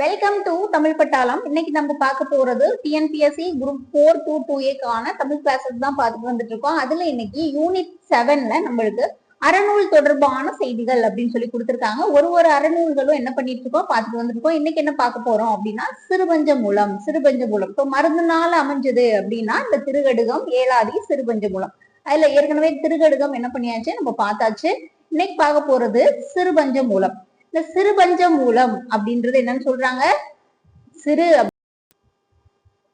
Welcome to Tamil பட்டாளம் இன்னைக்கு நம்ம பார்க்க போறது TNPSC group four to two ஏக்கான Tamil classes தான் பார்த்துட்டு வந்துட்டு இருக்கோம். அதுல இன்னைக்கு யூனிட் செவன்ல நம்மளுக்கு அறநூல் தொடர்பான செய்திகள் அப்படின்னு சொல்லி கொடுத்துருக்காங்க. ஒரு ஒரு அறநூல்களும் என்ன பண்ணிட்டு இருக்கோம் பார்த்துட்டு வந்துருக்கோம் இன்னைக்கு என்ன பார்க்க போறோம் அப்படின்னா சிறுபஞ்ச மூலம் சிறுபஞ்ச மூலம் இப்போ மருந்துனால அமைஞ்சது அப்படின்னா இந்த திருகடுகம் ஏழாதி சிறுபஞ்ச மூலம் அதுல ஏற்கனவே திருகடுகம் என்ன பண்ணியாச்சு? நம்ம பார்த்தாச்சு. இன்னைக்கு பார்க்க போறது சிறுபஞ்ச மூலம் இந்த சிறுபஞ்ச மூலம் அப்படின்றது என்னன்னு சொல்றாங்க? சிறு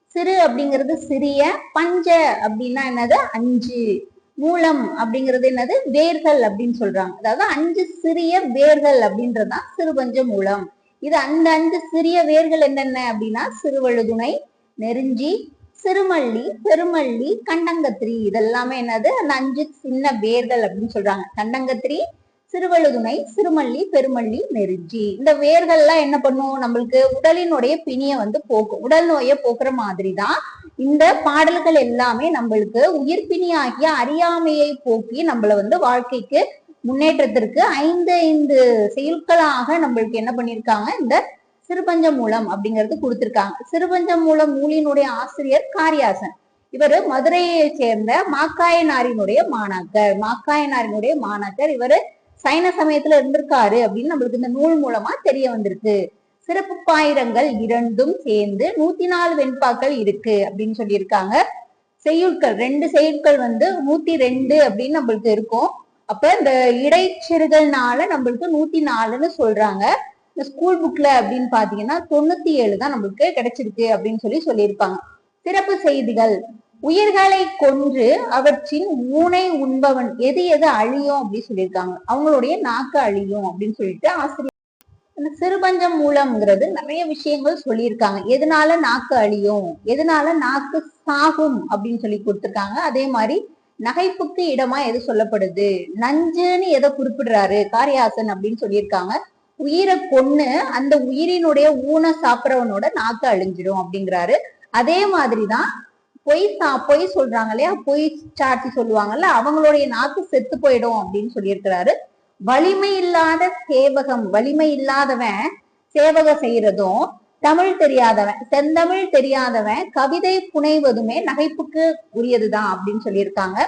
சிறு அப்படிங்கிறது சிறிய பஞ்ச அப்படின்னா என்னது? அஞ்சு. மூலம் அப்படிங்கிறது என்னது? வேர்கள் அப்படின்னு சொல்றாங்க. அதாவது அஞ்சு சிறிய வேர்கள் அப்படின்றதுதான் சிறுபஞ்ச மூலம். இது அந்த அஞ்சு சிறிய வேர்கள் என்னென்ன அப்படின்னா? சிறுவழுதுணை நெருஞ்சி சிறுமல்லி பெருமல்லி கண்டங்கத்திரி. இதெல்லாமே என்னது? அந்த அஞ்சு சின்ன வேர்கள் அப்படின்னு சொல்றாங்க. கண்டங்கத்திரி சிறுவழுதுணை சிறுமல்லி பெருமல்லி நெருஞ்சி. இந்த வேர்கள்லாம் என்ன பண்ணும்? நம்மளுக்கு உடலினுடைய பிணிய வந்து போக்கும். உடல் நோயை போக்குற மாதிரி தான் இந்த பாடல்கள் எல்லாமே நம்மளுக்கு உயிர் பிணியாகிய அறியாமையை போக்கி நம்மள வந்து வாழ்க்கைக்கு முன்னேற்றத்திற்கு ஐந்து ஐந்து செயல்களாக நம்மளுக்கு என்ன பண்ணிருக்காங்க இந்த சிறுபஞ்ச மூலம் அப்படிங்கிறது கொடுத்திருக்காங்க. சிறுபஞ்ச மூலம் நூலினுடைய ஆசிரியர் காரியாசன். இவர் மதுரையை சேர்ந்த மாக்காயனாரினுடைய மாணாக்கர். மாக்காயனாரினுடைய மாணாக்கர். இவரு சைன சமயத்துல இருந்திருக்காரு அப்படின்னு நம்மளுக்கு இந்த நூல் மூலமா தெரிய வந்திருக்கு. சிறப்பு பாயிரங்கள் இரண்டும் சேர்ந்து நூத்தி நாலு வெண்பாக்கள் இருக்கு அப்படின்னு சொல்லியிருக்காங்க. செய்யுட்கள் ரெண்டு செய்யுட்கள் வந்து நூத்தி ரெண்டு அப்படின்னு நம்மளுக்கு இருக்கும். அப்ப இந்த இடைச்சிறுகள்னால நம்மளுக்கு நூத்தி நாலுன்னு சொல்றாங்க. இந்த ஸ்கூல் புக்ல அப்படின்னு பாத்தீங்கன்னா தொண்ணூத்தி ஏழு தான் நம்மளுக்கு கிடைச்சிருக்கு அப்படின்னு சொல்லி சொல்லியிருப்பாங்க. சிறப்பு செய்திகள். உயிர்களை கொன்று அவற்றின் ஊனை உண்பவன். எது எது அழியும் அப்படின்னு சொல்லியிருக்காங்க. அவங்களுடைய நாக்கு அழியும் அப்படின்னு சொல்லிட்டு ஆசிரியர் இந்த சிறுபஞ்சம் மூலம்ங்கிறது நிறைய விஷயங்கள் சொல்லியிருக்காங்க. எதனால நாக்கு அழியும்? எதனால நாக்கு சாகும் அப்படின்னு சொல்லி கொடுத்திருக்காங்க. அதே மாதிரி நகைப்புக்கு இடமா எது சொல்லப்படுது? நஞ்சுன்னு எதை குறிப்பிடுறாரு? காரியாசன் அப்படின்னு சொல்லியிருக்காங்க. உயிரை கொன்னு அந்த உயிரினுடைய ஊனை சாப்பிட்றவனோட நாக்கு அழிஞ்சிடும் அப்படிங்கிறாரு. அதே மாதிரிதான் பொய் சா பொய் சொல்றாங்க இல்லையா பொய் சாட்சி சொல்லுவாங்கல்ல அவங்களுடைய நாக்கு செத்து போயிடும் அப்படின்னு சொல்லியிருக்கிறாரு. வலிமை இல்லாத சேவகம் வலிமை இல்லாதவன் சேவகம் செய்யறதும் தமிழ் தெரியாதவன் செந்தமிழ் தெரியாதவன் கவிதை புனைவதுமே நகைப்புக்கு உரியதுதான் அப்படின்னு சொல்லியிருக்காங்க.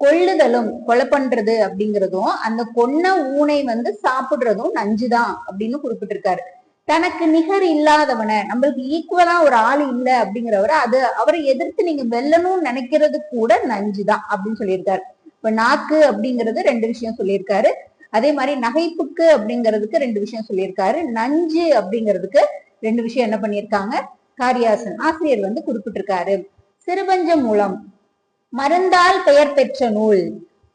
கொள்ளுதலும் கொலை பண்றது அப்படிங்கிறதும் அந்த கொன்ன ஊனை வந்து சாப்பிடுறதும் நஞ்சுதான் அப்படின்னு குறிப்பிட்டிருக்காரு. தனக்கு நிகர் இல்லாதவனை நம்மளுக்கு ஈக்குவலா ஒரு ஆள் இல்ல அப்படிங்கிறவரை அது அவரை எதிர்த்து நீங்க வெல்லணும்னு நினைக்கிறது கூட நஞ்சுதான் அப்படின்னு சொல்லியிருக்காரு. இப்ப நாக்கு அப்படிங்கிறது ரெண்டு விஷயம் சொல்லியிருக்காரு. அதே மாதிரி நகைப்புக்கு அப்படிங்கிறதுக்கு ரெண்டு விஷயம் சொல்லியிருக்காரு. நஞ்சு அப்படிங்கிறதுக்கு ரெண்டு விஷயம் என்ன பண்ணியிருக்காங்க? காரியாசன் ஆசிரியர் வந்து குறிப்பிட்டிருக்காரு. சிறுபஞ்ச மூலம் மருந்தால் பெயர் பெற்ற நூல்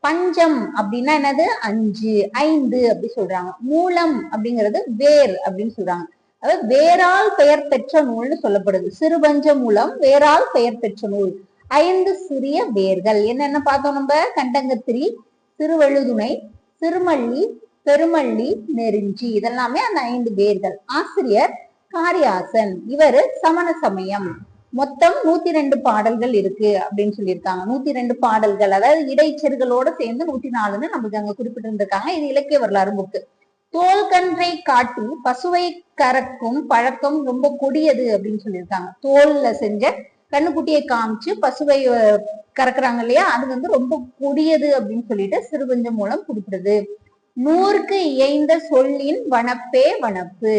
பஞ்சம் அப்படின்னா என்னது? அஞ்சு ஐந்து அப்படி சொல்றாங்க. மூலம் அப்படிங்கிறது வேர் அப்படின்னு சொல்றாங்க. அதாவது வேறால் பெயர் பெற்ற நூல்னு சொல்லப்படுது. சிறுபஞ்ச மூலம் வேறால் பெயர் பெற்ற நூல். ஐந்து சிறிய வேர்கள். என்னென்ன பார்த்தோம் நம்ம? கண்டங்கத்திரி சிறுவழுதுணை சிறுமல்லி பெருமல்லி நெருஞ்சி. இதெல்லாமே அந்த ஐந்து வேர்கள். ஆசிரியர் காரியாசன். இவர் சமண சமயம். மொத்தம் நூத்தி ரெண்டு பாடல்கள் இருக்கு அப்படின்னு சொல்லியிருக்காங்க. நூத்தி ரெண்டு பாடல்கள் அதாவது இடைச்செருகளோட சேர்ந்து நூத்தி நாலுன்னு நமக்கு அங்க குறிப்பிட்டிருந்திருக்காங்க. இது இலக்கிய வரலாறு புக்கு தோல் கன்றை காட்டி பசுவை கறக்கும் பழக்கம் ரொம்ப கொடியது அப்படின்னு சொல்லியிருக்காங்க. தோல்ல செஞ்ச கண்ணுக்குட்டியை காமிச்சு பசுவை கறக்குறாங்க இல்லையா? அது வந்து ரொம்ப கொடியது அப்படின்னு சொல்லிட்டு சிறுபஞ்சம் மூலம் குறிப்பிடுது. நூறுக்கு இயைந்த சொல்லின் வனப்பே வனப்பு.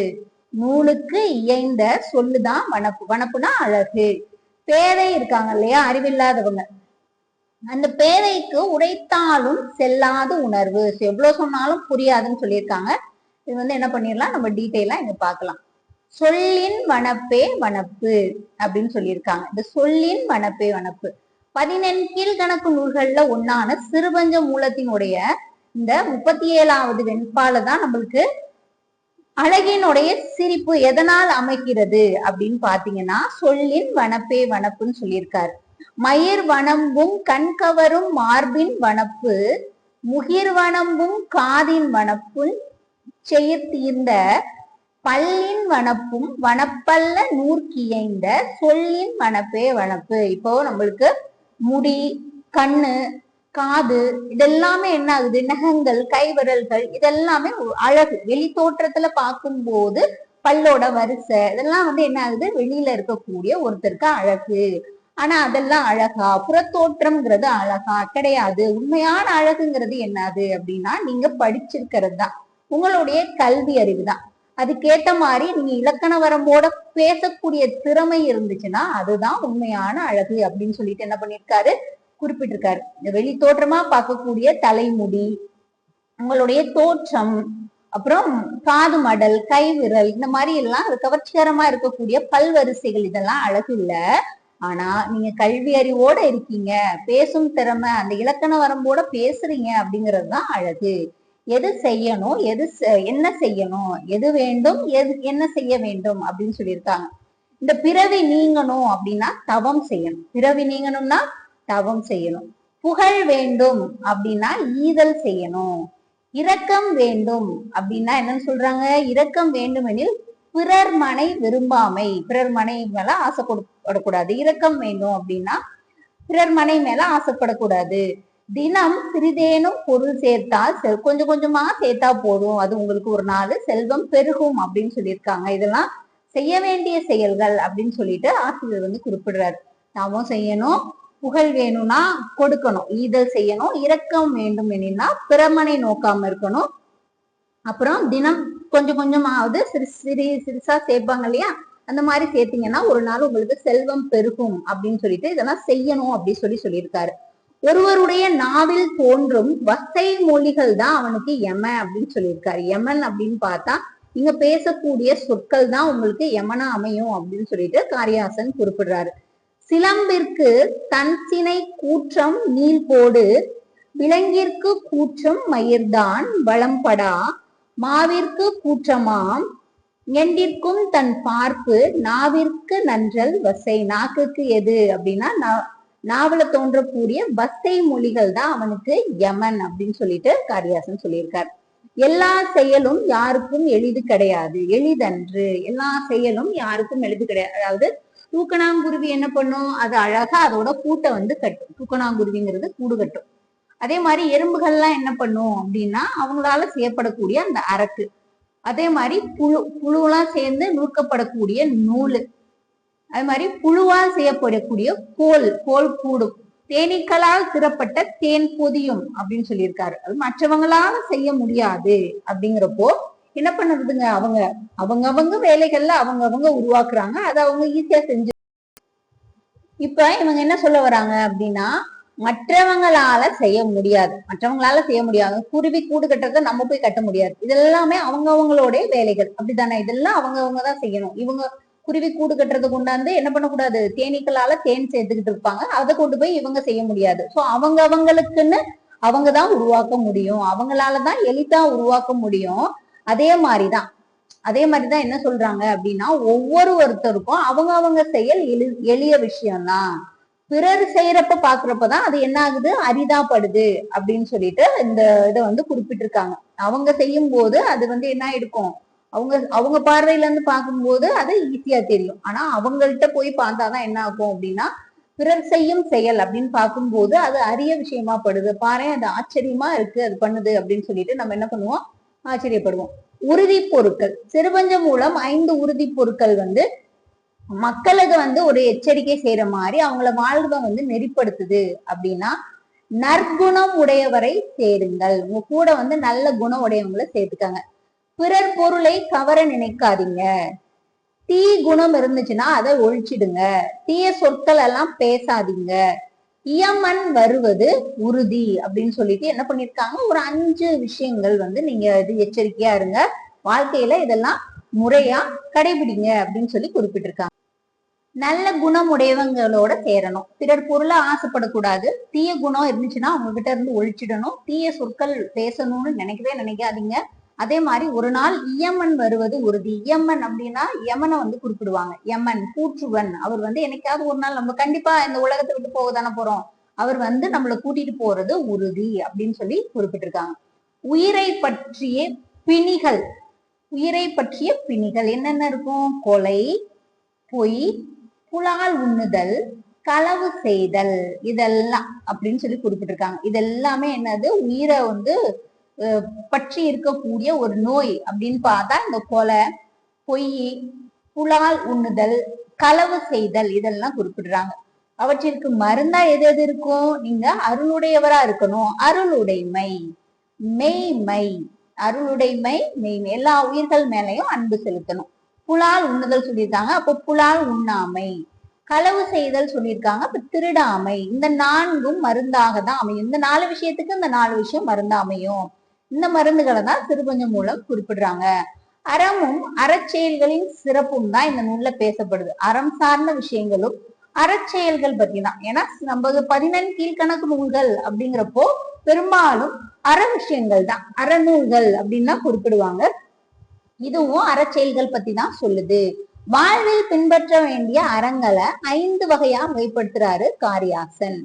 நூலுக்கு இயைந்த சொல்லுதான் வனப்பு வனப்புனா அழகு. பேதை இருக்காங்க இல்லையா? அறிவில்லாதவங்க. அந்த பேதைக்கு உடைத்தாலும் செல்லாத உணர்வு. எவ்வளவு சொன்னாலும் புரியாதுன்னு சொல்லியிருக்காங்க. இது வந்து என்ன பண்ணிடலாம்? நம்ம டீட்டெயிலா இங்க பார்க்கலாம். சொல்லின் வனப்பே வனப்பு அப்படின்னு சொல்லியிருக்காங்க. இந்த சொல்லின் வனப்பே வனப்பு. பதினெண் கீழ்கணக்கு நூல்கள்ல ஒன்றான சிறுபஞ்ச மூலத்தினுடைய இந்த முப்பத்தி ஏழாவது வெண்பால தான் நம்மளுக்கு அழகினுடைய சிரிப்பு எதனால் அமைக்கிறது அப்படின்னு பாத்தீங்கன்னா சொல்லின் வனப்பே வனப்புன்னு சொல்லியிருக்காரு. மயிர் வனம்பும் கண்கவரும் மார்பின் வனப்பு முகிர் வனம்பும் காதின் வனப்பும் செயற் பல்லின் வனப்பும் வனப்பல்ல நூற்கியைந்த சொல்லின் வனப்பே வனப்பு. இப்போ நம்மளுக்கு முடி கண்ணு காது இதெல்லாமே என்ன ஆகுது? நகங்கள் கைவிரல்கள் இதெல்லாமே அழகு. வெளி தோற்றத்துல பார்க்கும்போது பல்லோட வரிசை இதெல்லாம் வந்து என்ன ஆகுது? வெளியில இருக்கக்கூடிய ஒருத்தருக்கு அழகு. ஆனா அதெல்லாம் அழகா? புறத்தோற்றம்ங்கிறது அழகா? கிடையாது. உண்மையான அழகுங்கிறது என்னது அப்படின்னா நீங்க படிச்சிருக்கிறது தான். உங்களுடைய கல்வி அறிவு தான். அதுக்கேத்த மாதிரி நீங்க இலக்கண வரம்போட பேசக்கூடிய திறமை இருந்துச்சுன்னா அதுதான் உண்மையான அழகு அப்படின்னு சொல்லிட்டு என்ன பண்ணிருக்காரு குறிப்பிட்டிருக்காரு. இந்த வெளி தோற்றமா பார்க்கக்கூடிய தலைமுடி உங்களுடைய தோற்றம் அப்புறம் காது மடல் கை விரல் இந்த மாதிரி எல்லாம் அது கவர்ச்சிகரமா இருக்கக்கூடிய பல்வரிசைகள் இதெல்லாம் அழகு இல்ல. ஆனா நீங்க கல்வி அறிவோட இருக்கீங்க பேசும் திறமை அந்த இலக்கண வரம்போட பேசுறீங்க அப்படிங்கிறது தான் அழகு. எது செய்யணும் எது செ- என்ன செய்யணும் எது வேண்டும் எது என்ன செய்ய வேண்டும் அப்படின்னு சொல்லியிருக்காங்க. இந்த பிறவி நீங்கணும் அப்படின்னா தவம் செய்யணும். பிறவி நீங்கணும்னா தவம் செய்யணும். புகழ் வேண்டும் அப்படின்னா ஈதல் செய்யணும். இரக்கம் வேண்டும் அப்படின்னா என்னன்னு சொல்றாங்க? இரக்கம் வேண்டுமெனில் பிறர் மனை விரும்பாமை. பிறர் மனை மேல ஆசைப்படக்கூடாது இரக்கம் வேண்டும் அப்படின்னா பிறர் மனை மேல ஆசைப்படக்கூடாது. தினம் சிறிதேனும் பொருள் சேர்த்தா கொஞ்சம் கொஞ்சமா சேர்த்தா போதும். அது உங்களுக்கு ஒரு நாள் செல்வம் பெருகும் அப்படின்னு சொல்லியிருக்காங்க. இதெல்லாம் செய்ய வேண்டிய செயல்கள் அப்படின்னு சொல்லிட்டு ஆசிரியர் வந்து குறிப்பிடுறாரு. நாமும் செய்யணும் புகழ் வேணும்னா கொடுக்கணும் ஈதல் செய்யணும் இரக்கம் வேண்டும் எனினா பிறமனை நோக்காம இருக்கணும். அப்புறம் தினம் கொஞ்சம் கொஞ்சமாவது சிறு சிறு சிறுசா சேர்ப்பாங்க இல்லையா? அந்த மாதிரி சேர்த்தீங்கன்னா ஒரு நாள் உங்களுக்கு செல்வம் பெருகும் அப்படின்னு சொல்லிட்டு இதெல்லாம் செய்யணும் அப்படின்னு சொல்லி சொல்லியிருக்காரு. ஒருவருடைய நாவில் தோன்றும் வசை மொழிகள் தான் அவனுக்கு யம அப்படின்னு சொல்லியிருக்காரு. யமன் அப்படின்னு பார்த்தா இங்க பேசக்கூடிய சொற்கள் தான் உங்களுக்கு யமனா அமையும் அப்படின்னு சொல்லிட்டு காரியாசன் குறிப்பிடுறாரு. சிலம்பிற்கு தன் சினை கூற்றம் நீள் போடு விலங்கிற்கு கூற்றம் மயிர்தான் வளம்படா மாவிற்கு கூற்றமாம் எண்டிற்கும் தன் பார்ப்பு நாவிற்கு நன்றல் வசை. நாக்குக்கு எது அப்படின்னா நா- நாவல தோன்றக்கூடிய வசை மொழிகள் தான் அவனுக்கு யமன் அப்படின்னு சொல்லிட்டு காரியாசன் சொல்லியிருக்கார். எல்லா செயலும் யாருக்கும் எளிது கிடையாது. எளிதன்று. எல்லா செயலும் யாருக்கும் எளிது கிடையாது. அதாவது தூக்கணாங்குருவி என்ன பண்ணும்? அது அழகா அதோட கூட்டை வந்து கட்டும். தூக்கணாங்குருவிங்கிறது கூடு கட்டும். அதே மாதிரி எறும்புகள்லாம் என்ன பண்ணும் அப்படின்னா அவங்களால செய்யப்படக்கூடிய அந்த அரக்கு. அதே மாதிரி புழு புழுலாம் சேர்ந்து நூற்கப்படக்கூடிய நூல். அது மாதிரி புழுவால் செய்யப்படக்கூடிய கோல் கோல் கூடும். தேனீக்களால் திறப்பட்ட தேன் பொதியும் அப்படின்னு சொல்லியிருக்காரு. அது மற்றவங்களால செய்ய முடியாது அப்படிங்கிறப்போ என்ன பண்ணுறதுங்க அவங்க அவங்க அவங்க வேலைகள்ல அவங்க அவங்க உருவாக்குறாங்க. அதை அவங்க ஈஸியா செஞ்சு இப்ப இவங்க என்ன சொல்ல வராங்க அப்படின்னா மற்றவங்களால செய்ய முடியாது. மற்றவங்களால செய்ய முடியாது. குருவி கூடு கட்டுறத நம்ம போய் கட்ட முடியாது. இதெல்லாமே அவங்க அவங்களோட வேலைகள். அப்படித்தானே? இதெல்லாம் அவங்க அவங்க தான் செய்யணும். இவங்க குருவி கூடு கட்டுறது கொண்டாந்து என்ன பண்ணக்கூடாது? தேனீக்களால தேன் சேர்த்துக்கிட்டு இருப்பாங்க. அதை கொண்டு போய் இவங்க செய்ய முடியாது. சோ அவங்க அவங்களுக்குன்னு அவங்க தான் உருவாக்க முடியும். அவங்களாலதான் எளிதா உருவாக்க முடியும். அதே மாதிரிதான். அதே மாதிரிதான் என்ன சொல்றாங்க அப்படின்னா ஒவ்வொரு ஒருத்தருக்கும் அவங்க அவங்க செயல் எளி எளிய விஷயம்தான். பிறர் செய்யறப்ப பாக்குறப்பதான் அது என்ன ஆகுது? அரிதாப்படுது அப்படின்னு சொல்லிட்டு இந்த இதை வந்து குறிப்பிட்டிருக்காங்க. அவங்க செய்யும் போது அது வந்து என்ன ஆயிருக்கும்? அவங்க அவங்க பார்வையில இருந்து பார்க்கும்போது அது ஈஸியா தெரியும். ஆனா அவங்கள்ட்ட போய் பார்த்தாதான் என்ன ஆகும் அப்படின்னா பிறர் செய்யும் செயல் அப்படின்னு பார்க்கும்போது அது அரிய விஷயமா படுது. பாரு அது ஆச்சரியமா இருக்கு அது பண்ணுது அப்படின்னு சொல்லிட்டு நம்ம என்ன பண்ணுவோம்? ஆச்சரியப்படுவோம். உறுதி பொருட்கள். சிறுபஞ்சம் மூலம் ஐந்து உறுதி பொருட்கள் வந்து மக்களுக்கு வந்து ஒரு எச்சரிக்கை செய்யற மாதிரி அவங்கள வாழ்வை வந்து நெறிப்படுத்துது அப்படின்னா நற்குணம் உடையவரை சேருங்கள். உங்க கூட வந்து நல்ல குணம் உடையவங்களை சேர்த்துக்காங்க. பிறர் பொருளை கவர நினைக்காதீங்க. தீ குணம் இருந்துச்சுன்னா அதை ஒழிச்சிடுங்க. தீய சொற்கள் எல்லாம் பேசாதீங்க. இயமன் வருவது உறுதி அப்படின்னு சொல்லிட்டு என்ன பண்ணிருக்காங்க ஒரு அஞ்சு விஷயங்கள் வந்து நீங்க இது எச்சரிக்கையா இருங்க. வாழ்க்கையில இதெல்லாம் முறையா கடைபிடிங்க அப்படின்னு சொல்லி குறிப்பிட்டிருக்காங்க. நல்ல குணம் உடையவங்களோட சேரணும். பிறர் பொருளை ஆசைப்படக்கூடாது. தீய குணம் இருந்துச்சுன்னா அவங்க கிட்ட இருந்து ஒழிச்சிடணும். தீய சொற்கள் பேசணும்னு நினைக்கவே நினைக்காதீங்க. அதே மாதிரி ஒரு நாள் இயமன் வருவது உறுதி. இயமன் அப்படின்னா யமனை வந்து குறிப்பிடுவாங்க. யமன் கூற்றுவன். அவர் வந்து என்னைக்காவது ஒரு நாள் நம்ம கண்டிப்பா இந்த உலகத்தை விட்டு போக தானே போறோம். அவர் வந்து நம்மளை கூட்டிட்டு போறது உறுதி அப்படின்னு சொல்லி குறிப்பிட்டிருக்காங்க. உயிரை பற்றிய பிணிகள். உயிரை பற்றிய பிணிகள். என்னென்ன இருக்கும்? கொலை பொய் புலால் உண்ணுதல் களவு செய்தல். இதெல்லாம் அப்படின்னு சொல்லி குறிப்பிட்டிருக்காங்க. இதெல்லாமே என்னது? உயிரை வந்து பற்றி இருக்கக்கூடிய ஒரு நோய் அப்படின்னு பார்த்தா இந்த கொலை பொய் புலால் உண்ணுதல் களவு செய்தல் இதெல்லாம் குறிப்பிடுறாங்க. அவற்றிற்கு மருந்தா எது எது இருக்கும்? நீங்க அருளுடையவரா இருக்கணும். அருளுடைமை மெய்மை அருளுடைமை மெய்மை. எல்லா உயிர்கள் மேலையும் அன்பு செலுத்தணும். புலால் உண்ணுதல் சொல்லியிருக்காங்க. அப்போ புலால் உண்ணாமை களவு செய்தல் சொல்லியிருக்காங்க. அப்ப திருடாமை. இந்த நான்கும் மருந்தாக தான் அமையும். இந்த நாலு விஷயத்துக்கு இந்த நாலு விஷயம் மருந்தா அமையும். இந்த மருந்துகளை தான் திருப்பஞ்சம் மூலம் குறிப்பிடுறாங்க. அறமும் அறச்செயல்களின் சிறப்பும் தான் இந்த நூல்ல பேசப்படுது. அறம் சார்ந்த விஷயங்களும் அறச்செயல்கள் பத்தி தான். ஏன்னா நம்ம பதினெண் கீழ்கணக்கு நூல்கள் அப்படிங்கிறப்போ பெரும்பாலும் அற விஷயங்கள் தான். அறநூல்கள் அப்படின்னு தான் குறிப்பிடுவாங்க. இதுவும் அறச்செயல்கள் பத்தி தான் சொல்லுது. வாழ்வில் பின்பற்ற வேண்டிய அறங்களை ஐந்து வகையா வகைப்படுத்துறாரு காரியாசன்.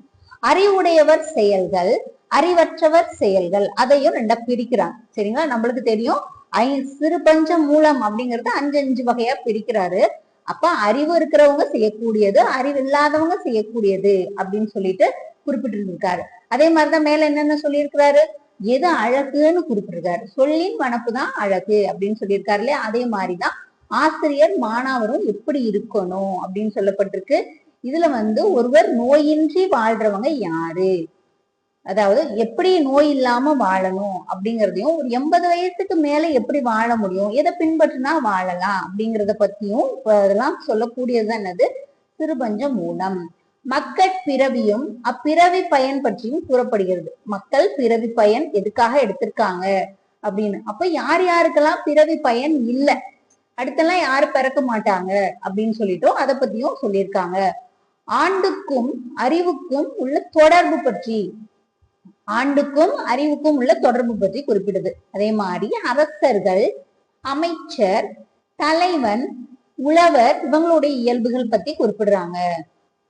அறிவுடையவர் செயல்கள் அறிவற்றவர் செயல்கள். அதையும் ரெண்டா பிரிக்கிறாங்க. சரிங்களா? நம்மளுக்கு தெரியும். ஐ சிறு பஞ்ச மூலம் அப்படிங்கறது அஞ்சு அஞ்சு வகையா பிரிக்கிறாரு. அப்ப அறிவு இருக்கிறவங்க செய்யக்கூடியது அறிவு இல்லாதவங்க செய்யக்கூடியது அப்படின்னு சொல்லிட்டு குறிப்பிட்டு இருக்காரு அதே மாதிரிதான் மேல என்னென்ன சொல்லியிருக்கிறாரு? எது அழகுன்னு குறிப்பிட்டிருக்காரு. சொல்லின் வனப்பு தான் அழகு அப்படின்னு சொல்லியிருக்காரு இல்லையா? அதே மாதிரிதான் ஆசிரியர் மாணவரும் எப்படி இருக்கணும் அப்படின்னு சொல்லப்பட்டிருக்கு. இதுல வந்து ஒருவர் நோயின்றி வாழ்றவங்க யாரு? அதாவது எப்படி நோய் இல்லாம வாழணும் அப்படிங்கறதையும் ஒரு எண்பது வயசுக்கு மேல எப்படி வாழ முடியும் எதை பின்பற்றினா வாழலாம் அப்படிங்கறத பத்தியும் அதெல்லாம் சொல்லக்கூடியது என்னது? சிறுபஞ்ச மூலம். மக்கள் பிறவியும் அப்பிறவி பயன் பற்றியும் கூறப்படுகிறது. மக்கள் பிறவி பயன் எதுக்காக எடுத்திருக்காங்க அப்படின்னு. அப்ப யார் யாருக்கெல்லாம் பிறவி பயன் இல்ல? அடுத்தெல்லாம் யாரு பிறக்க மாட்டாங்க அப்படின்னு சொல்லிட்டோம் அதை பத்தியும் சொல்லியிருக்காங்க. ஆண்டுக்கும் அறிவுக்கும் உள்ள தொடர்பு பற்றி ஆண்டுக்கும் அறிவுக்கும் உள்ள தொடர்பு பற்றி குறிப்பிடுது. அதே மாதிரி அரசர்கள் அமைச்சர் தலைவன் உழவர் இவங்களுடைய இயல்புகள் பத்தி குறிப்பிடுறாங்க.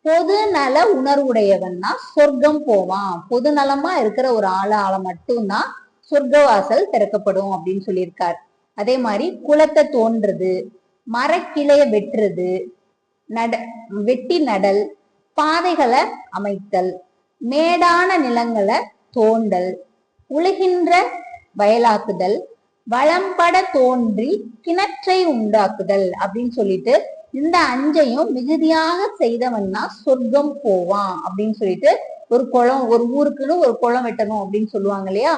பொது நல உணர்வுடையவன்னா சொர்க்கம் போவான். பொது நலமா இருக்கிற ஒரு ஆளால மட்டும்தான் சொர்க்கவாசல் திறக்கப்படும் அப்படின்னு சொல்லியிருக்கார். அதே மாதிரி குளத்தை தோன்றது மரக்கிளைய வெட்டுறது நட வெட்டி நடல் பாதைகளை அமைத்தல் மேடான நிலங்களை தோண்டல் உழுகின்ற வயலாக்குதல் வளம்பட தோன்றி கிணற்றை உண்டாக்குதல் அப்படின்னு சொல்லிட்டு இந்த அஞ்சையும் மிகுதியாக செய்தவன்னா சொர்க்கம் போவான் அப்படின்னு சொல்லிட்டு ஒரு குளம் ஒரு ஊருக்குன்னு ஒரு குளம் வெட்டணும் அப்படின்னு சொல்லுவாங்க இல்லையா?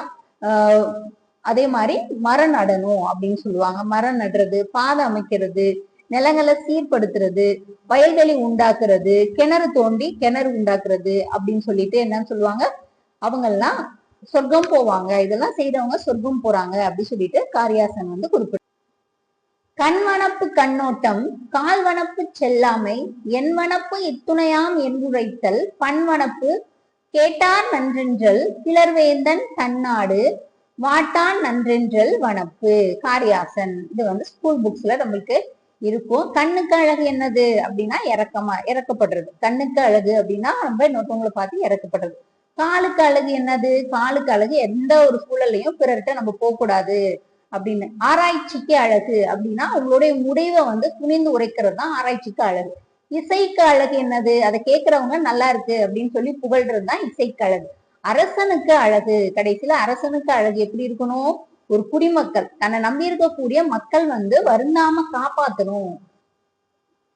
அதே மாதிரி மரம் நடணும் அப்படின்னு சொல்லுவாங்க. மரம் நடுறது பாதை அமைக்கிறது நிலங்களை சீர்படுத்துறது வயல்களை உண்டாக்குறது கிணறு தோண்டி கிணறு உண்டாக்குறது அப்படின்னு சொல்லிட்டு என்னன்னு சொல்லுவாங்க? அவங்கெல்லாம் சொர்க்கம் போவாங்க. இதெல்லாம் செய்தவங்க சொர்க்கம் போறாங்க அப்படி சொல்லிட்டு காரியாசன் வந்து குறிப்பிட்டு கண்வனப்பு கண்ணோட்டம் கால்வனப்பு செல்லாமை என்வனப்பு இத்துணையாம் என்புரைத்தல் பண்வனப்பு கேட்டார் நன்றென்றல் கிளர்வேந்தன் தன்னாடு வாட்டான் நன்றென்றல் வனப்பு. காரியாசன். இது வந்து ஸ்கூல் புக்ஸ்ல நம்மளுக்கு இருக்கும். கண்ணுக்கு அழகு என்னது அப்படின்னா இறக்கமா இறக்கப்படுறது. கண்ணுக்கு அழகு அப்படின்னா நம்ம இன்னொருத்தவங்களை பார்த்து இறக்கப்படுறது. காலுக்கு அழகு என்னது? காலுக்கு அழகு எந்த ஒரு சூழல்லையும் பிறர்கிட்ட நம்ம போகக்கூடாது அப்படின்னு. ஆராய்ச்சிக்கு அழகு அப்படின்னா அவங்களுடைய முடிவை வந்து துணிந்து உரைக்கிறது தான் ஆராய்ச்சிக்கு அழகு. இசைக்கு அழகு என்னது? அதை கேட்கறவங்க நல்லா இருக்கு அப்படின்னு சொல்லி புகழ்றது தான் இசைக்கு அழகு. அரசனுக்கு அழகு. கடைசியில அரசனுக்கு அழகு எப்படி இருக்கணும்? ஒரு குடிமக்கள். தன்னை நம்பி இருக்கக்கூடிய மக்கள் வந்து வருந்தாம காப்பாத்தணும்.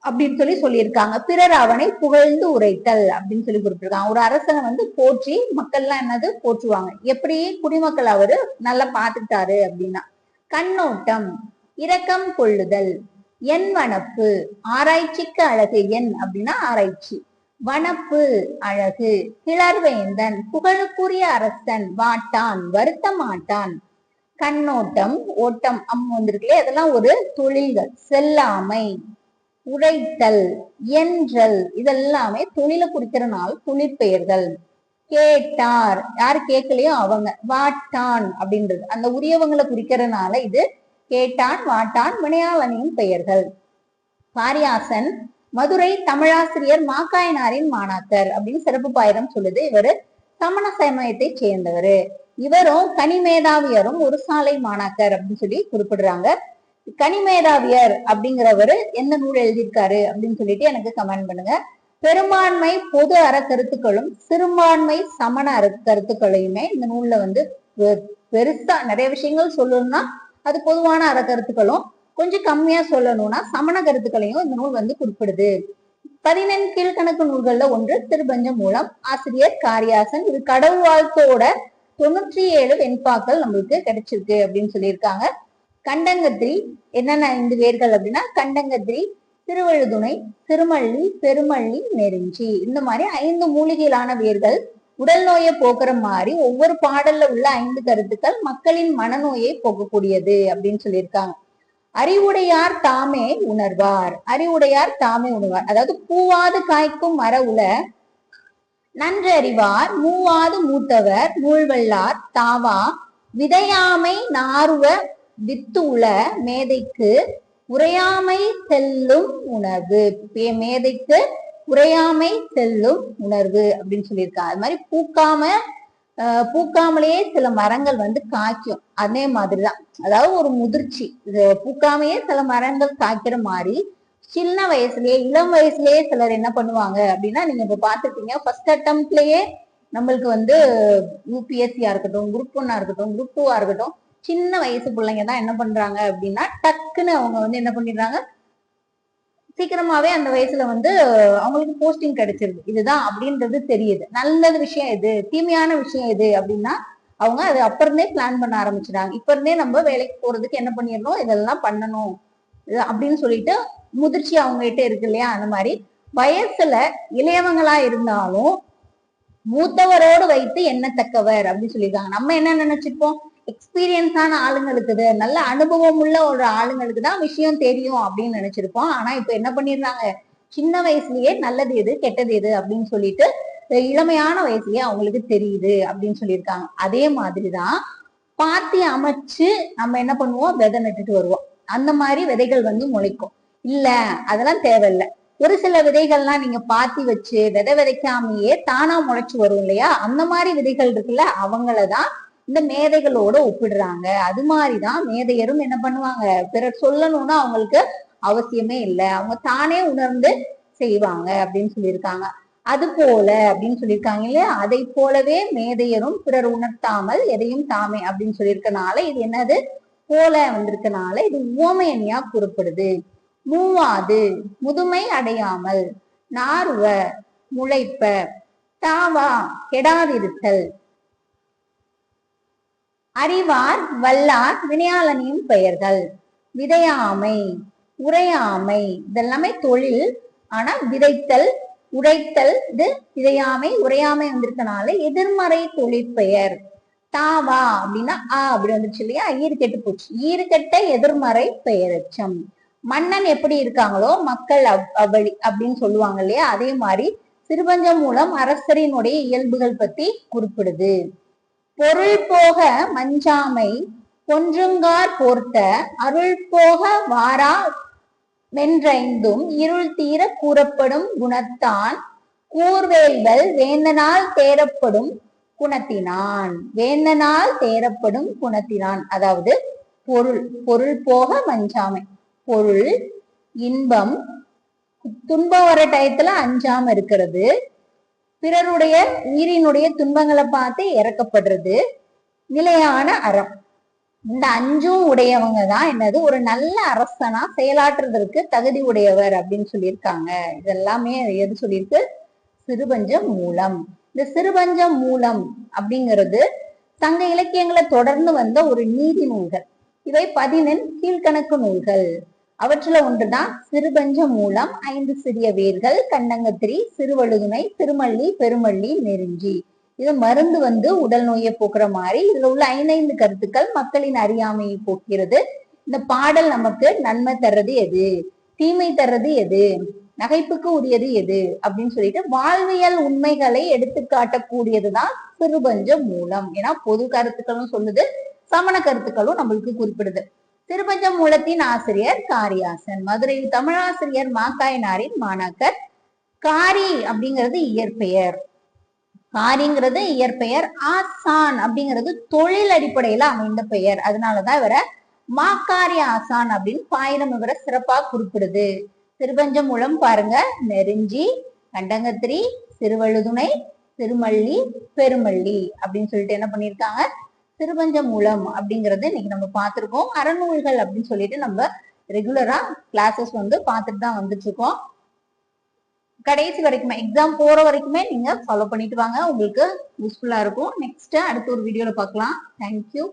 அப்படின்னு சொல்லி சொல்லியிருக்காங்க. பிறர் அவனை புகழ்ந்து உரைத்தல் அப்படின்னு சொல்லி குறிப்பிட்டிருக்காங்க ஒரு அரசனை வந்து போற்றி மக்கள்லாம் என்னது? போற்றுவாங்க. எப்படி? குடிமக்கள் அவரு நல்லா பாத்துக்கிட்டாரு அப்படின்னா கண்ணோட்டம் இரக்கம் கொள்ளுதல் என் வனப்பு ஆராய்ச்சிக்கு அழகு என் அப்படின்னா ஆராய்ச்சி. வனப்பு அழகு கிளர்வேந்தன் புகழுக்குரிய அரசன் வாட்டான் வருத்த மாட்டான் கண்ணோட்டம் ஓட்டம் அம் வந்திருக்குல்ல அதெல்லாம் ஒரு தொழில்கள். செல்லாமை. உழைத்தல் என்றல் இதெல்லாமே தொழிலை குறிக்கிறனால தொழிற்பெயர்கள் கேட்டார். யார் கேட்கலையோ அவங்க. வாட்டான் அப்படின்றது. அந்த உரியவங்களை குறிக்கிறனால இது கேட்டான் வாட்டான் வினையாளனின் பெயர்கள். பாரியாசன் மதுரை தமிழாசிரியர் மாக்காயனாரின் மாணாக்கர் அப்படின்னு சிறப்பு பாயிரம் சொல்லுது. இவரு சமண சமயத்தை சேர்ந்தவர். இவரும் கனிமேதாவியரும் ஒரு சாலை மாணாக்கர் அப்படின்னு சொல்லி குறிப்பிடுறாங்க. கனிமேதாவியர் அப்படிங்கிறவர் எந்த நூல் எழுதியிருக்காரு அப்படின்னு சொல்லிட்டு எனக்கு கமெண்ட் பண்ணுங்க. பெரும்பான்மை பொது அற கருத்துக்களும் சிறுபான்மை சமண அற கருத்துக்களையுமே இந்த நூல்ல வந்து பெருசா நிறைய விஷயங்கள் சொல்லணும்னா அது பொதுவான அற கருத்துக்களும் கொஞ்சம் கம்மியா சொல்லணும்னா சமண கருத்துக்களையும் இந்த நூல் வந்து குறிப்பிடுது. பதினெண் கீழ்கணக்கு நூல்கள்ல ஒன்று திருபஞ்ச மூலம் ஆசிரியர் காரியாசன். இது கடவுள் வாழ்த்தோட தொண்ணூற்றி ஏழு வெண்பாக்கள் நம்மளுக்கு கிடைச்சிருக்கு அப்படின்னு சொல்லியிருக்காங்க. கண்டங்கத்திரி என்னென்ன ஐந்து வேர்கள் அப்படின்னா கண்டங்கத்திரி திருவழுதுணை திருமள்ளி பெருமள்ளி நெருஞ்சி. இந்த மாதிரி ஐந்து மூலிகையிலான வேர்கள் உடல் நோயை போக்குற மாதிரி ஒவ்வொரு பாடல்ல உள்ள ஐந்து கருத்துக்கள் மக்களின் மனநோயை போக்கக்கூடியது அப்படின்னு சொல்லியிருக்காங்க. அறிவுடையார் தாமே உணர்வார். அறிவுடையார் தாமே உணர்வார். அதாவது பூவாது காய்க்கும் மர உல நன்று அறிவார். மூவாது மூத்தவர் நூல்வல்லார் தாவா விதையாமை நாருவ வித்து உள மேதைக்கு உரையாமை செல்லும் உணர்வு பே- மேதைக்கு உரையாமை செல்லும் உணர்வு அப்படின்னு சொல்லியிருக்காங்க அது மாதிரி பூக்காம ஆஹ் பூக்காமலேயே சில மரங்கள் வந்து காய்க்கும். அதே மாதிரிதான். அதாவது ஒரு முதிர்ச்சி. இது பூக்காமையே சில மரங்கள் காய்க்கிற மாதிரி சின்ன வயசுலயே இளம் வயசுலயே சிலர் என்ன பண்ணுவாங்க அப்படின்னா நீங்க இப்ப பாத்துருப்பீங்க ஃபர்ஸ்ட் அட்டம்ப்ட்லயே நம்மளுக்கு வந்து யூபிஎஸ்சியா இருக்கட்டும் குரூப் ஒன்னா இருக்கட்டும் குரூப் டூவா இருக்கட்டும் சின்ன வயசு பிள்ளைங்க தான் என்ன பண்றாங்க அப்படின்னா டக்குன்னு அவங்க வந்து என்ன பண்ணிடுறாங்க? சீக்கிரமாவே அந்த வயசுல வந்து அவங்களுக்கு போஸ்டிங் கிடைச்சிருது. இதுதான் அப்படின்றது தெரியுது. நல்லது விஷயம் எது? தீமையான விஷயம் எது? அப்படின்னா அவங்க அது அப்ப இருந்தே பிளான் பண்ண ஆரம்பிச்சிடாங்க இப்ப இருந்தே நம்ம வேலைக்கு போறதுக்கு என்ன பண்ணிடணும்? இதெல்லாம் பண்ணணும். அப்படின்னு சொல்லிட்டு முதிர்ச்சி அவங்க கிட்ட இருக்கு இல்லையா? அந்த மாதிரி வயசுல இளையவங்களா இருந்தாலும் மூத்தவரோடு வைத்து எண்ணத்தக்கவர் அப்படின்னு சொல்லியிருக்காங்க. நம்ம என்ன நினைச்சிருப்போம்? எக்ஸ்பீரியன்ஸான ஆளுங்களுக்கு இது, நல்ல அனுபவம் உள்ள ஒரு ஆளுங்களுக்கு தான் விஷயம் தெரியும் அப்படின்னு நினைச்சிருப்போம் ஆனா இப்ப என்ன பண்ணிடுறாங்க? சின்ன வயசுலயே நல்லது எது கெட்டது எது அப்படின்னு சொல்லிட்டு இளமையான வயசுலயே அவங்களுக்கு தெரியுது அப்படின்னு சொல்லியிருக்காங்க. அதே மாதிரிதான் பாத்தி அமைச்சு நம்ம என்ன பண்ணுவோம்? விதை நட்டுட்டு வருவோம். அந்த மாதிரி விதைகள் வந்து முளைக்கும். இல்ல அதெல்லாம் தேவையில்ல. ஒரு சில விதைகள்லாம் நீங்க பாத்தி வச்சு விதை விதைக்காமயே தானா முளைச்சு வரும் இல்லையா? அந்த மாதிரி விதைகள் இருக்குல்ல அவங்களதான் இந்த மேதைகளோட ஒப்பிடுறாங்க. அது மாதிரிதான் மேதையரும் என்ன பண்ணுவாங்க? பிறர் சொல்லணும்னு அவங்களுக்கு அவசியமே இல்லை. அவங்க தானே உணர்ந்து செய்வாங்க அப்படின்னு சொல்லியிருக்காங்க. அது போல அப்படின்னு சொல்லியிருக்காங்க இல்லையா? அதை போலவே மேதையரும் பிறர் உணர்த்தாமல் எதையும் தாமே அப்படின்னு சொல்லியிருக்கனால இது என்னது? போல வந்திருக்கனால இது உவமையணியா கூறப்படுது. மூவாது முதுமை அடையாமல் நார்வ முளைப்ப தாவா கெடாதிருத்தல். அறிவார் வல்லார் வினையாளனியும் பெயர்கள். விதையாமை உரையாமை இதெல்லாமே தொழில். ஆனா விதைத்தல் உடைத்தல் இது விதையாமை உரையாமை வந்திருக்கனால எதிர்மறை தொழிற்பெயர் தாவா அப்படின்னா ஆ அப்படி வந்துருச்சு இல்லையா? ஈறு கெட்டு போச்சு. ஈறு கெட்ட எதிர்மறை பெயரச்சம். மன்னன் எப்படி இருக்காங்களோ? மக்கள் அவ்- அவ்வழி அப்படின்னு சொல்லுவாங்க இல்லையா? அதே மாதிரி சிறுபஞ்சம் மூலம் அரசரினுடைய இயல்புகள் பத்தி குறிப்பிடுது. பொருள் போக மஞ்சாமை பொன்றுங்கார் போர்த்த அருள் போக வாரா வென்றைந்தும் இருள் தீர கூறப்படும் குணத்தான் கூர்வேல்கள் வேந்தனால் தேரப்படும் குணத்தினான் வேந்தனால் தேரப்படும் குணத்தினான். அதாவது பொருள் பொருள் போக மஞ்சாமை பொருள் இன்பம் துன்பம் வர டயத்துல அஞ்சாம இருக்கிறது. பிறருடைய உயிரினுடைய துன்பங்களை பார்த்து இறக்கப்படுறது நிலையான அறம். இந்த அஞ்சும் உடையவங்க தான் என்னது? ஒரு நல்ல அரசனா செயலாற்றுவதற்கு தகுதி உடையவர் அப்படின்னு சொல்லியிருக்காங்க. இதெல்லாமே எது சொல்லியிருக்கு? சிறுபஞ்சம் மூலம். இந்த சிறுபஞ்சம் மூலம் அப்படிங்கிறது சங்க இலக்கியங்களை தொடர்ந்து வந்த ஒரு நீதி நூல்கள். இவை பதினெண் கீழ்கணக்கு நூல்கள். அவற்றுல ஒன்றுதான் சிறுபஞ்ச மூலம் ஐந்து சிறிய வேர்கள் கண்டங்கத்திரி சிறுவழுதுமை திருமள்ளி பெருமள்ளி நெருஞ்சி. இது மருந்து வந்து உடல் நோயை போக்குற மாதிரி இதுல உள்ள ஐந்தைந்து கருத்துக்கள் மக்களின் அறியாமையை போக்கிறது. இந்த பாடல் நமக்கு நன்மை தர்றது எது? தீமை தர்றது எது? நகைப்புக்கு உரியது எது? அப்படின்னு சொல்லிட்டு வாழ்வியல் உண்மைகளை எடுத்து காட்டக்கூடியதுதான் சிறுபஞ்ச மூலம். ஏன்னா பொது கருத்துக்களும் சொல்லுது சமண கருத்துக்களும் நம்மளுக்கு குறிப்பிடுது. திருப்பஞ்சமூலத்தின் ஆசிரியர் காரியாசன். மதுரை தமிழாசிரியர் மாக்காயனாரின் மாணாக்கர். காரி அப்படிங்கிறது இயற்பெயர். காரிங்கிறது இயற்பெயர். ஆசான் அப்படிங்கிறது தொழில் அடிப்படையில அமைந்த பெயர். அதனாலதான் இவரை மாக்காரி ஆசான் அப்படின்னு பாயிரம் இவரை சிறப்பா குறிப்பிடுது. திருப்பஞ்சமூலம் பாருங்க. நெருஞ்சி கண்டங்கத்திரி சிறுவழுதுணை திருமள்ளி பெருமள்ளி அப்படின்னு சொல்லிட்டு என்ன பண்ணியிருக்காங்க? திருவஞ்சமூலம் அப்படிங்கறது இன்னைக்கு நம்ம பார்த்திருக்கோம். அறநூல்கள் அப்படின்னு சொல்லிட்டு நம்ம ரெகுலரா கிளாஸஸ் வந்து பார்த்துட்டு தான் வந்துட்டு இருக்கோம் கடைசி வரைக்குமே எக்ஸாம் போற வரைக்குமே நீங்க ஃபாலோ பண்ணிட்டு வாங்க. உங்களுக்கு யூஸ்ஃபுல்லா இருக்கும். நெக்ஸ்ட் அடுத்த ஒரு வீடியோல பார்க்கலாம். தேங்க்யூ